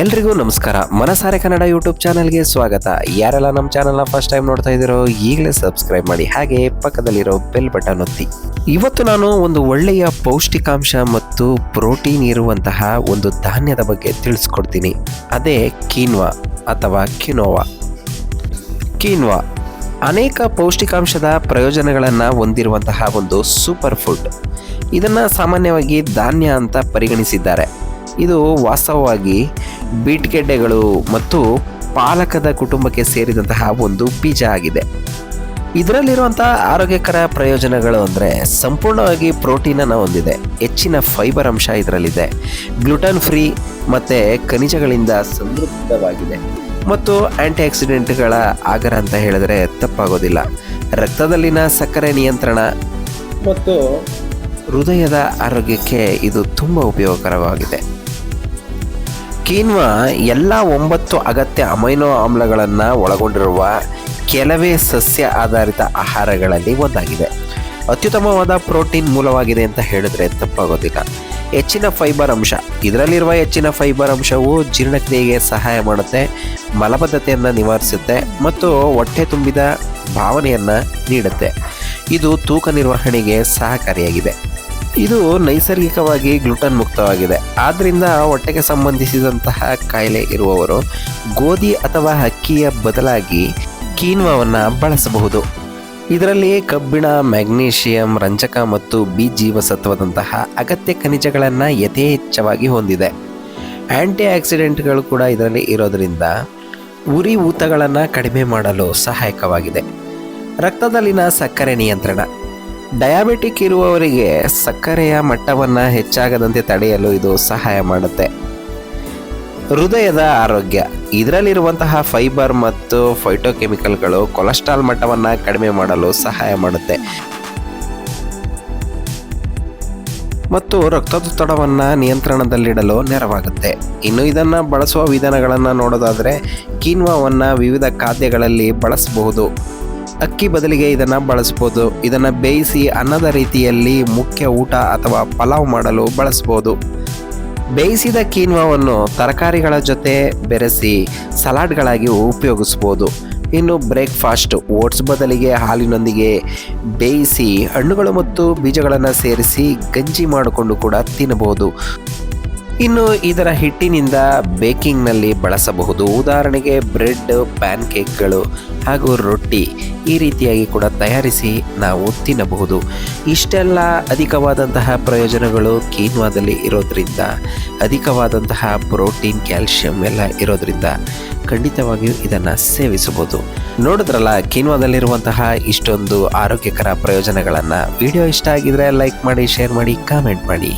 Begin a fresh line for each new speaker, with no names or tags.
ಎಲ್ರಿಗೂ ನಮಸ್ಕಾರ. ಮನಸಾರೆ ಕನ್ನಡ ಯೂಟ್ಯೂಬ್ ಚಾನಲ್ಗೆ ಸ್ವಾಗತ. ಯಾರೆಲ್ಲ ನಮ್ಮ ಚಾನಲ್ನ ಫಸ್ಟ್ ಟೈಮ್ ನೋಡ್ತಾ ಇದ್ದೀರೋ, ಈಗಲೇ ಸಬ್ಸ್ಕ್ರೈಬ್ ಮಾಡಿ. ಹಾಗೆ ಪಕ್ಕದಲ್ಲಿರೋ ಬೆಲ್ ಬಟನ್ ಒತ್ತಿ. ಇವತ್ತು ನಾನು ಒಂದು ಒಳ್ಳೆಯ ಪೌಷ್ಟಿಕಾಂಶ ಮತ್ತು ಪ್ರೋಟೀನ್ ಇರುವಂತಹ ಒಂದು ಧಾನ್ಯದ ಬಗ್ಗೆ ತಿಳಿಸ್ಕೊಡ್ತೀನಿ. ಅದೇ ಕೀನ್ವಾ ಅಥವಾ ಕಿನೋವಾ. ಕೀನ್ವಾ ಅನೇಕ ಪೌಷ್ಟಿಕಾಂಶದ ಪ್ರಯೋಜನಗಳನ್ನು ಹೊಂದಿರುವಂತಹ ಒಂದು ಸೂಪರ್ ಫುಡ್ ಇದನ್ನು ಸಾಮಾನ್ಯವಾಗಿ ಧಾನ್ಯ ಅಂತ ಪರಿಗಣಿಸಿದ್ದಾರೆ. ಇದು ವಾಸ್ತವವಾಗಿ ಬೀಟ್ಗೆಡ್ಡೆಗಳು ಮತ್ತು ಪಾಲಕದ ಕುಟುಂಬಕ್ಕೆ ಸೇರಿದಂತಹ ಒಂದು ಬೀಜ ಆಗಿದೆ. ಇದರಲ್ಲಿರುವಂತಹ ಆರೋಗ್ಯಕರ ಪ್ರಯೋಜನಗಳು ಅಂದರೆ ಸಂಪೂರ್ಣವಾಗಿ ಪ್ರೋಟೀನನ್ನು ಹೊಂದಿದೆ. ಹೆಚ್ಚಿನ ಫೈಬರ್ ಅಂಶ ಇದರಲ್ಲಿದೆ. ಗ್ಲುಟನ್ ಫ್ರೀ ಮತ್ತು ಖನಿಜಗಳಿಂದ ಸಮೃದ್ಧವಾಗಿದೆ. ಮತ್ತು ಆಂಟಿ ಆಕ್ಸಿಡೆಂಟ್ಗಳ ಆಗರ ಅಂತ ಹೇಳಿದ್ರೆ ತಪ್ಪಾಗೋದಿಲ್ಲ. ರಕ್ತದಲ್ಲಿನ ಸಕ್ಕರೆ ನಿಯಂತ್ರಣ ಮತ್ತು ಹೃದಯದ ಆರೋಗ್ಯಕ್ಕೆ ಇದು ತುಂಬ ಉಪಯೋಗಕರವಾಗಿದೆ. ಕೀನ್ವಾ ಎಲ್ಲ ಒಂಬತ್ತು ಅಗತ್ಯ ಅಮೈನೋ ಆಮ್ಲಗಳನ್ನು ಒಳಗೊಂಡಿರುವ ಕೆಲವೇ ಸಸ್ಯ ಆಧಾರಿತ ಆಹಾರಗಳಲ್ಲಿ ಒಂದಾಗಿದೆ. ಅತ್ಯುತ್ತಮವಾದ ಪ್ರೋಟೀನ್ ಮೂಲವಾಗಿದೆ ಅಂತ ಹೇಳಿದ್ರೆ ತಪ್ಪಾಗೋದಿಲ್ಲ. ಹೆಚ್ಚಿನ ಫೈಬರ್ ಅಂಶ, ಇದರಲ್ಲಿರುವ ಹೆಚ್ಚಿನ ಫೈಬರ್ ಅಂಶವು ಜೀರ್ಣಕ್ರಿಯೆಗೆ ಸಹಾಯ ಮಾಡುತ್ತೆ, ಮಲಬದ್ಧತೆಯನ್ನು ನಿವಾರಿಸುತ್ತೆ ಮತ್ತು ಹೊಟ್ಟೆ ತುಂಬಿದ ಭಾವನೆಯನ್ನು ನೀಡುತ್ತೆ. ಇದು ತೂಕ ನಿರ್ವಹಣೆಗೆ ಸಹಕಾರಿಯಾಗಿದೆ. ಇದು ನೈಸರ್ಗಿಕವಾಗಿ ಗ್ಲುಟನ್ ಮುಕ್ತವಾಗಿದೆ. ಆದ್ದರಿಂದ ಹೊಟ್ಟೆಗೆ ಸಂಬಂಧಿಸಿದಂತಹ ಕಾಯಿಲೆ ಇರುವವರು ಗೋಧಿ ಅಥವಾ ಅಕ್ಕಿಯ ಬದಲಾಗಿ ಕೀನ್ವವನ್ನು ಬಳಸಬಹುದು. ಇದರಲ್ಲಿ ಕಬ್ಬಿಣ, ಮ್ಯಾಗ್ನೀಷಿಯಂ, ರಂಜಕ ಮತ್ತು ಬಿ ಜೀವಸತ್ವದಂತಹ ಅಗತ್ಯ ಖನಿಜಗಳನ್ನು ಯಥೇಚ್ಛವಾಗಿ ಹೊಂದಿದೆ. ಆ್ಯಂಟಿ ಆಕ್ಸಿಡೆಂಟ್ಗಳು ಕೂಡ ಇದರಲ್ಲಿ ಇರೋದರಿಂದ ಉರಿ ಊತಗಳನ್ನು ಕಡಿಮೆ ಮಾಡಲು ಸಹಾಯಕವಾಗಿದೆ. ರಕ್ತದಲ್ಲಿನ ಸಕ್ಕರೆ ನಿಯಂತ್ರಣ. ಡಯಾಬಿಟಿಕ್ ಇರುವವರಿಗೆ ಸಕ್ಕರೆಯ ಮಟ್ಟವನ್ನು ಹೆಚ್ಚಾಗದಂತೆ ತಡೆಯಲು ಇದು ಸಹಾಯ ಮಾಡುತ್ತೆ. ಹೃದಯದ ಆರೋಗ್ಯ. ಇದರಲ್ಲಿರುವಂತಹ ಫೈಬರ್ ಮತ್ತು ಫೈಟೋಕೆಮಿಕಲ್ಗಳು ಕೊಲೆಸ್ಟ್ರಾಲ್ ಮಟ್ಟವನ್ನು ಕಡಿಮೆ ಮಾಡಲು ಸಹಾಯ ಮಾಡುತ್ತೆ. ಮತ್ತು ರಕ್ತದೊತ್ತಡವನ್ನು ನಿಯಂತ್ರಣದಲ್ಲಿಡಲು ನೆರವಾಗುತ್ತೆ. ಇನ್ನು ಇದನ್ನು ಬಳಸುವ ವಿಧಾನಗಳನ್ನು ನೋಡೋದಾದರೆ ಕೀನ್ವಾವನ್ನು ವಿವಿಧ ಖಾದ್ಯಗಳಲ್ಲಿ ಬಳಸಬಹುದು. ಅಕ್ಕಿ ಬದಲಿಗೆ ಇದನ್ನು ಬಳಸ್ಬೋದು. ಇದನ್ನು ಬೇಯಿಸಿ ಅನ್ನದ ರೀತಿಯಲ್ಲಿ ಮುಖ್ಯ ಊಟ ಅಥವಾ ಪಲಾವ್ ಮಾಡಲು ಬಳಸ್ಬೋದು. ಬೇಯಿಸಿದ ಕೀನ್ವಾವನ್ನು ತರಕಾರಿಗಳ ಜೊತೆ ಬೆರೆಸಿ ಸಲಾಡ್ಗಳಾಗಿ ಉಪಯೋಗಿಸ್ಬೋದು. ಇನ್ನು ಬ್ರೇಕ್ಫಾಸ್ಟ್ ಓಟ್ಸ್ ಬದಲಿಗೆ ಹಾಲಿನೊಂದಿಗೆ ಬೇಯಿಸಿ ಹಣ್ಣುಗಳು ಮತ್ತು ಬೀಜಗಳನ್ನು ಸೇರಿಸಿ ಗಂಜಿ ಮಾಡಿಕೊಂಡು ಕೂಡ ತಿನ್ನಬಹುದು. ಇನ್ನು ಇದರ ಹಿಟ್ಟಿನಿಂದ ಬೇಕಿಂಗ್ನಲ್ಲಿ ಬಳಸಬಹುದು. ಉದಾಹರಣೆಗೆ ಬ್ರೆಡ್ ಪ್ಯಾನ್ ಕೇಕ್ಗಳು ಹಾಗೂ ರೊಟ್ಟಿ ಈ ರೀತಿಯಾಗಿ ಕೂಡ ತಯಾರಿಸಿ ನಾವು ತಿನ್ನಬಹುದು. ಇಷ್ಟೆಲ್ಲ ಅಧಿಕವಾದಂತಹ ಪ್ರಯೋಜನಗಳು ಕೀನ್ವಾದಲ್ಲಿ ಇರೋದ್ರಿಂದ, ಅಧಿಕವಾದಂತಹ ಪ್ರೋಟೀನ್, ಕ್ಯಾಲ್ಶಿಯಂ ಎಲ್ಲ ಇರೋದ್ರಿಂದ ಖಂಡಿತವಾಗಿಯೂ ಇದನ್ನು ಸೇವಿಸಬಹುದು. ನೋಡಿದ್ರಲ್ಲ ಕೀನ್ವಾದಲ್ಲಿರುವಂತಹ ಇಷ್ಟೊಂದು ಆರೋಗ್ಯಕರ ಪ್ರಯೋಜನಗಳನ್ನು. ವಿಡಿಯೋ ಇಷ್ಟ ಆಗಿದ್ರೆ ಲೈಕ್ ಮಾಡಿ, ಶೇರ್ ಮಾಡಿ, ಕಾಮೆಂಟ್ ಮಾಡಿ.